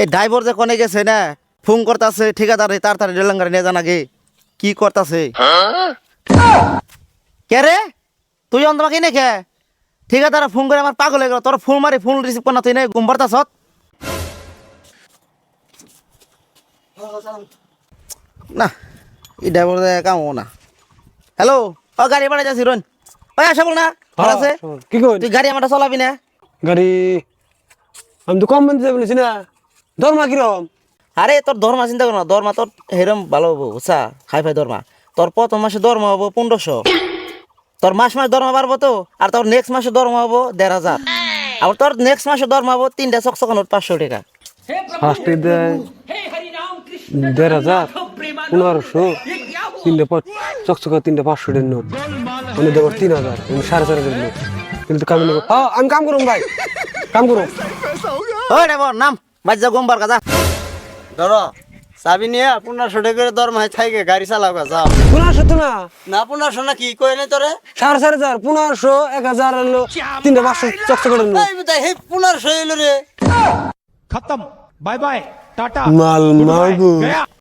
এই ড্রাইভার যে কোনে গেছে না? ফোন করতেছে ঠিকাদার তাড়াতাড়ি রেলাঙ্গারে নিয়ে যান আগে। কি করতেছে? কে রে? তুই অন্ত মাকে নে খে ঠিকাদার ফোন করে আমার পাগল হয়ে গেল। তোর ফোন মারি ফোন রিসিভ কর না তুই নে ঘুম পারতাস না এই ড্রাইভার কাম না। হ্যালো ও গাড়ি বাড়া যাচ্ছি রন আসা বল না ভালো আছে? কি কই তুই গাড়ি আমারটা চালাবি না? গাড়ি আমি তো কম বান্ধে বলেছি না। দরমা কিরম আরে তোর ধর্মা চিন্তা কর না ধর্মা তোর হেরম ভালো হব বুঝছা? হাই ফাই ধর্মা তোর প্রথম মাসে দরমা হব পনেরোশো। তোর মাস মাস দরমা বাড়বো তো আর তোর নেক্সট মাসে দরমা হব দেড় হাজার। আর তোর নেক্সট মাসে দরমা হব তিনটা চকচকা নোট পাঁচশো টাকা। ফার্স্টে দেয় দেড় হাজার পনেরোশো তিনটে চকচকা তিনটে পাঁচশো টাকার নোট। মানে দেবো তিন হাজার সাড়ে চার হাজার লোক কিন্তু কাম লোক হ্যাঁ, আমি কাম করুম ভাই। কাম করুম নাম ড্রাইভার নাম। বাজ্জা গোমবার কাজা। ধরো চাবি নিয়ে আপনার সঠিক করে দর মাই থাকে গাড়ি চালাও কাজা পনেরোশো তো না। না পনেরোশো না কি? কইলে তোরে? সাড়ে চার হাজার পনেরোশো এক হাজার এলো তিনটা পাঁচশো চকচক করে এই পনেরোশো এলো রে। খতম। Bye bye tata. মাল মাগু।